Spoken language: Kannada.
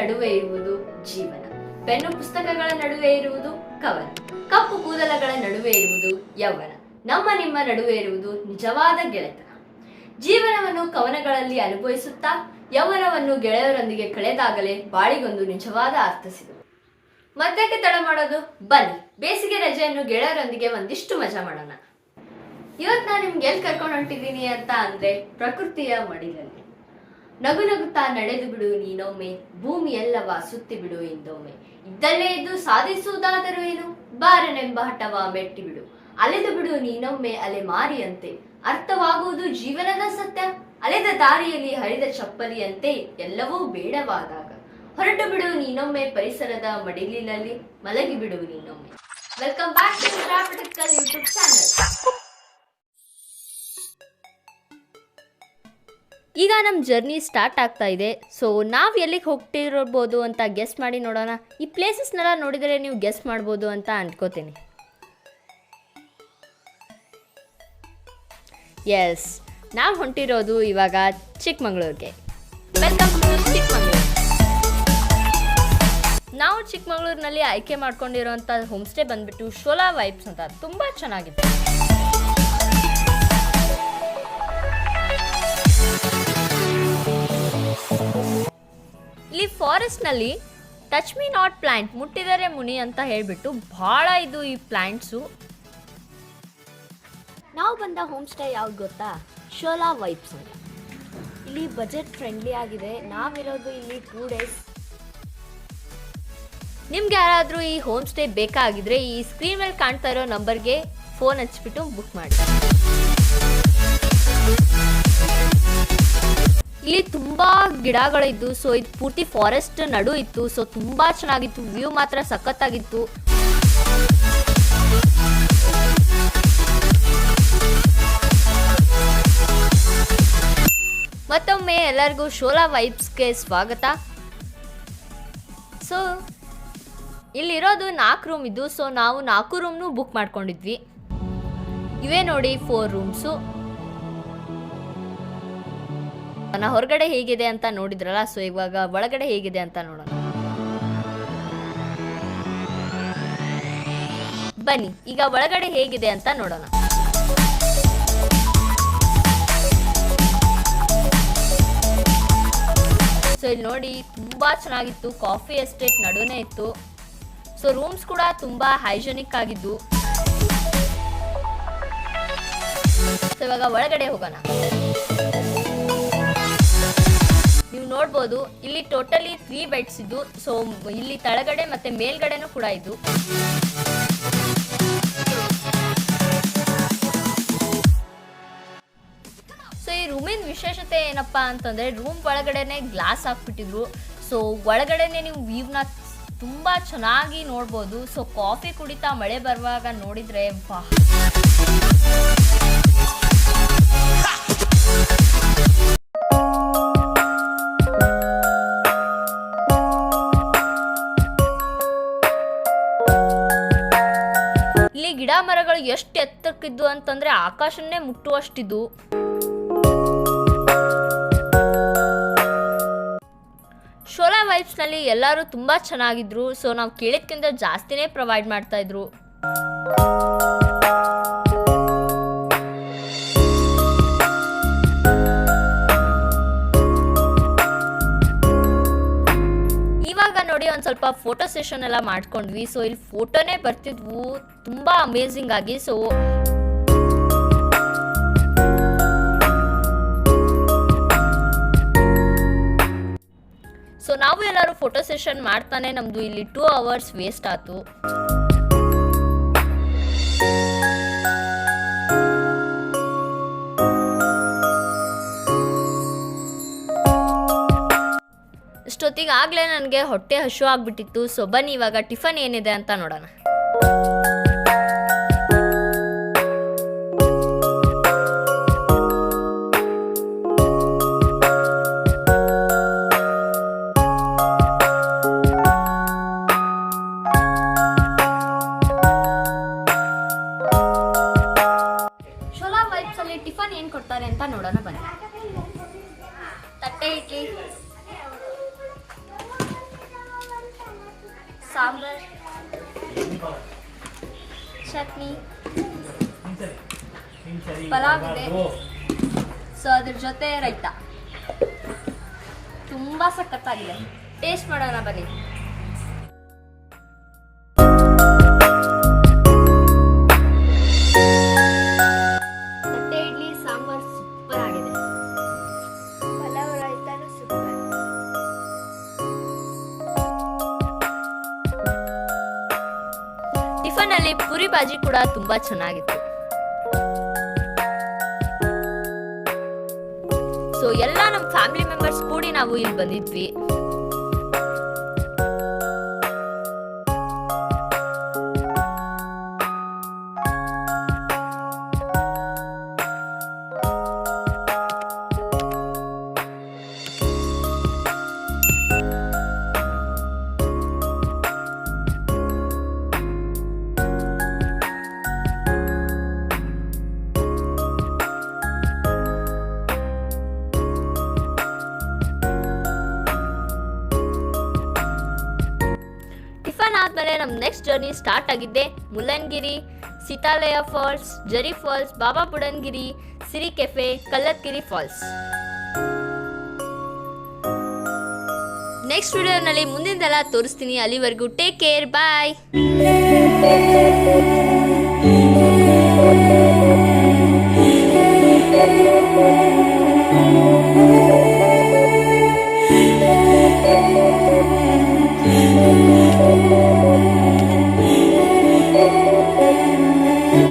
ನಡುವೆ ಇರುವುದು ಜೀವನ. ಪೆನ್ನು ಪುಸ್ತಕಗಳ ನಡುವೆ ಇರುವುದು ಕವನ. ಕಪ್ಪು ಕೂದಲಗಳ ನಡುವೆ ಇರುವುದು ಯೌವನ. ನಮ್ಮ ನಿಮ್ಮ ನಡುವೆ ಇರುವುದು ನಿಜವಾದ ಗೆಳೆತನ. ಜೀವನವನ್ನು ಕವನಗಳಲ್ಲಿ ಅನುಭವಿಸುತ್ತಾ, ಯೌವನವನ್ನು ಗೆಳೆಯರೊಂದಿಗೆ ಕಳೆದಾಗಲೇ ಬಾಳಿಗೊಂದು ನಿಜವಾದ ಅರ್ಥ ಸಿಗುವುದು. ಮಧ್ಯಕ್ಕೆ ತಡ ಮಾಡೋದು, ಬನ್ನಿ, ಬೇಸಿಗೆ ರಜೆಯನ್ನು ಗೆಳೆಯರೊಂದಿಗೆ ಒಂದಿಷ್ಟು ಮಜಾ ಮಾಡೋಣ. ಇವತ್ತು ನಾನು ನಿಮ್ಗೆ ಎಲ್ಲಿ ಕರ್ಕೊಂಡು ಹೊಂಟಿದ್ದೀನಿ ಅಂತ ಅಂದ್ರೆ ಪ್ರಕೃತಿಯ ಮಡಿಲಲ್ಲಿ. ನಗು ನಗುತ್ತಾ ನಡೆದು ಬಿಡು ನೀನೊಮ್ಮೆ ಭೂಮಿ ಎಲ್ಲವ ಸುತ್ತಿ ಬಿಡು ಎಂದೊಮ್ಮೆ. ಇದ್ದಲ್ಲೇ ಇದ್ದು ಸಾಧಿಸುವುದಾದರೂ ಏನು? ಬಾರನೆಂಬ ಹಠವ ಮೆಟ್ಟಿ ಬಿಡು. ಅಲೆದು ಬಿಡು ನೀನೊಮ್ಮೆ ಅಲೆ ಮಾರಿಯಂತೆ. ಅರ್ಥವಾಗುವುದು ಜೀವನದ ಸತ್ಯ. ಅಲೆದ ದಾರಿಯಲ್ಲಿ ಹರಿದ ಚಪ್ಪಲಿಯಂತೆ ಎಲ್ಲವೂ ಬೇಡವಾದಾಗ. ಹೊರಟು ಬಿಡು ನೀನೊಮ್ಮೆ ಪರಿಸರದ ಮಡಿಲಿನಲ್ಲಿ ಮಲಗಿ ಬಿಡು ನೀನೊಮ್ಮೆ welcome back to YouTube channel ಈಗ ನಮ್ಮ ಜರ್ನಿ ಸ್ಟಾರ್ಟ್ ಆಗ್ತಾ ಇದೆ. ಸೊ ನಾವು ಎಲ್ಲಿಗೆ ಹೋಗ್ತಿರ್ಬೋದು ಅಂತ ಗೆಸ್ ಮಾಡಿ ನೋಡೋಣ. ಈ ಪ್ಲೇಸಸ್ನೆಲ್ಲ ನೋಡಿದರೆ ನೀವು ಗೆಸ್ ಮಾಡ್ಬೋದು ಅಂತ ಅಂದ್ಕೋತೀನಿ ಎಸ್ ನಾವು ಹೊಂಟಿರೋದು ಇವಾಗ ಚಿಕ್ಕಮಗಳೂರಿಗೆ ವೆಲ್ಕಮ್ ಟು ನಾವು ಚಿಕ್ಕಮಗಳೂರಿನಲ್ಲಿ ಆಯ್ಕೆ ಮಾಡ್ಕೊಂಡಿರೋಂಥ ಹೋಮ್ ಸ್ಟೇ ಬಂದ್ಬಿಟ್ಟು ಶೋಲಾ ವೈಬ್ಸ್ ಅಂತ. ತುಂಬ ಚೆನ್ನಾಗಿದೆ ಫಾರೆಸ್ಟ್ನಲ್ಲಿ ಟಚ್ ಮೀ ನಾಟ್ ಪ್ಲಾಂಟ್ ಮುಟ್ಟಿದರೆ ಮುನಿ ಅಂತ ಹೇಳಿಬಿಟ್ಟು ಭಾಳ ಇದು ಈ ಪ್ಲ್ಯಾಂಟ್ಸು ನಾವು ಬಂದ ಹೋಮ್ ಸ್ಟೇ ಯಾವ್ದು ಗೊತ್ತಾ? ಶೋಲಾ ವೈಬ್ಸ್ ಅಂತ. ಇಲ್ಲಿ ಬಜೆಟ್ ಫ್ರೆಂಡ್ಲಿ ಆಗಿದೆ. ನಾವಿರೋದು ಇಲ್ಲಿ ಟೂ ಡೇಸ್ ನಿಮ್ಗೆ ಯಾರಾದರೂ ಈ ಹೋಮ್ ಸ್ಟೇ ಬೇಕಾಗಿದ್ರೆ ಈ ಸ್ಕ್ರೀನ್ ಮೇಲೆ ಕಾಣ್ತಾ ಇರೋ ನಂಬರ್ಗೆ ಫೋನ್ ಹಚ್ಬಿಟ್ಟು ಬುಕ್ ಮಾಡಿ. ಇಲ್ಲಿ ತುಂಬಾ ಗಿಡಗಳಿದ್ದು ಸೊ ಇದು ಪೂರ್ತಿ ಫಾರೆಸ್ಟ್ ನಡು ಇತ್ತು ಸೊ ತುಂಬಾ ಚೆನ್ನಾಗಿತ್ತು ವ್ಯೂ ಮಾತ್ರ ಸಖತ್ತಾಗಿತ್ತು. ಮತ್ತೊಮ್ಮೆ ಎಲ್ಲರಿಗೂ ಶೋಲಾ ವೈಬ್ಸ್ಗೆ ಸ್ವಾಗತ. ಸೊ ಇಲ್ಲಿರೋದು ನಾಲ್ಕು ರೂಮ್ ಇದ್ದು ಸೊ ನಾವು ನಾಲ್ಕು ರೂಮ್ನು ಬುಕ್ ಮಾಡ್ಕೊಂಡಿದ್ವಿ. ಇವೇ ನೋಡಿ ಫೋರ್ ರೂಮ್ಸು ನಾ ಹೊರಗಡೆ ಹೇಗಿದೆ ಅಂತ ನೋಡಿದ್ರಲ್ಲ ಸೊ ಇವಾಗ ಒಳಗಡೆ ಹೇಗಿದೆ ಅಂತ ನೋಡೋಣ. ಬನ್ನಿ, ಈಗ ಒಳಗಡೆ ಹೇಗಿದೆ ಅಂತ ನೋಡೋಣ. ಸೊ ಇಲ್ಲಿ ನೋಡಿ, ತುಂಬಾ ಚೆನ್ನಾಗಿತ್ತು ಕಾಫಿ ಎಸ್ಟೇಟ್ ನಡುವೆ ಇತ್ತು. ಸೊ ರೂಮ್ಸ್ ಕೂಡ ತುಂಬಾ ಹೈಜೆನಿಕ್ ಆಗಿದ್ದು. ಸೊ ಇವಾಗ ಒಳಗಡೆ ಹೋಗೋಣ. ನೋಡ್ಬೋದು ಇಲ್ಲಿ ಟೋಟಲಿ ತ್ರೀ ಬೆಡ್ಸ್ ಇದ್ದು ಸೊ ಇಲ್ಲಿ ತಳಗಡೆ ಮತ್ತೆ ಮೇಲ್ಗಡೆನೂ ಕೂಡ ಇದ್ದು. ಸೊ ಈ ರೂಮಿನ ವಿಶೇಷತೆ ಏನಪ್ಪಾ ಅಂತಂದ್ರೆ ರೂಮ್ ಒಳಗಡೆನೆ ಗ್ಲಾಸ್ ಹಾಕ್ಬಿಟ್ಟಿದ್ರು. ಸೊ ಒಳಗಡೆನೆ ನೀವು ವ್ಯೂವ್ನ ತುಂಬಾ ಚೆನ್ನಾಗಿ ನೋಡ್ಬೋದು. ಸೊ ಕಾಫಿ ಕುಡಿತಾ ಮಳೆ ಬರುವಾಗ ನೋಡಿದ್ರೆ, ವಾಹ್! ಗಿಡ ಮರಗಳು ಎಷ್ಟು ಎತ್ತರಕ್ಕಿದ್ದು ಅಂತಂದ್ರೆ ಆಕಾಶನ್ನೇ ಮುಟ್ಟುವಷ್ಟಿದ್ದು. ಶೋಲಾ ವೈಬ್ಸ್ನಲ್ಲಿ ಎಲ್ಲರೂ ತುಂಬಾ ಚೆನ್ನಾಗಿದ್ರು, ಸೊ ನಾವು ಕೇಳಿದ್ಕಿಂತ ಜಾಸ್ತಿನೇ ಪ್ರೊವೈಡ್ ಮಾಡ್ತಾ ಸ್ವಲ್ಪ ಫೋಟೋ ಸೆಷನ್ ಎಲ್ಲ ಮಾಡ್ಕೊಂಡ್ವಿ. ಸೊ ಇಲ್ಲಿ ಫೋಟೋನೇ ಬರ್ತಿದ್ವು. ತುಂಬ ಅಮೇಝಿಂಗ್ ಆಗಿ. ಸೊ ಸೊ ನಾವು ಎಲ್ಲರೂ ಫೋಟೋ ಸೆಷನ್ ಮಾಡ್ತಾನೆ. ನಮ್ದು ಇಲ್ಲಿ ಟೂ ಅವರ್ಸ್ ವೇಸ್ಟ್ ಆಯ್ತು. ಇಷ್ಟೊತ್ತಿಗೆ ಆಗಲೇ ನನಗೆ ಹೊಟ್ಟೆ ಹಶು ಆಗ್ಬಿಟ್ಟಿತ್ತು. ಸೊ ಬನ್ನಿ, ಇವಾಗ ಟಿಫನ್ ಏನಿದೆ ಅಂತ ನೋಡೋಣ. ಟಿಫನ್ ಏನ್ ಕೊಡ್ತಾರೆ ಅಂತ ನೋಡೋಣ ಬನ್ನಿ. ತಟ್ಟೆ ಇಡ್ಲಿ. ಸಾಂಬಾರ್. ಚಟ್ನಿ. ಪಲಾವ್ ಇದೆ. ಸೊ ಅದ್ರ ಜೊತೆ ರೈತ. ತುಂಬ ಸಖತ್ತಾಗಿದೆ. ಟೇಸ್ಟ್ ಮಾಡೋಣ ಬನ್ನಿ. ಟಿಫನ್ ಅಲ್ಲಿ ಪುರಿ ಬಾಜಿ ಕೂಡ ತುಂಬಾ ಚೆನ್ನಾಗಿತ್ತು. ಸೊ ಎಲ್ಲ ನಮ್ಮ ಫ್ಯಾಮಿಲಿ ಮೆಂಬರ್ಸ್ ಕೂಡಿ ನಾವು ಇಲ್ಲಿ ಬಂದಿದ್ವಿ. ಆದ್ಮೇಲೆ ನಮ್ಮ ನೆಕ್ಸ್ಟ್ ಜರ್ನಿ ಸ್ಟಾರ್ಟ್ ಆಗಿದ್ದೆ Mullayanagiri Seethalaya falls Jari falls Baba Budangiri Siri cafe Kallathgiri falls next ವಿಡಿಯೋನಲ್ಲಿ ಮುಂದಿನದೆಲ್ಲ ತೋರಿಸ್ತೀನಿ ಅಲ್ಲಿವರೆಗೂ ಟೇಕ್ ಕೇರ್ ಬಾಯ್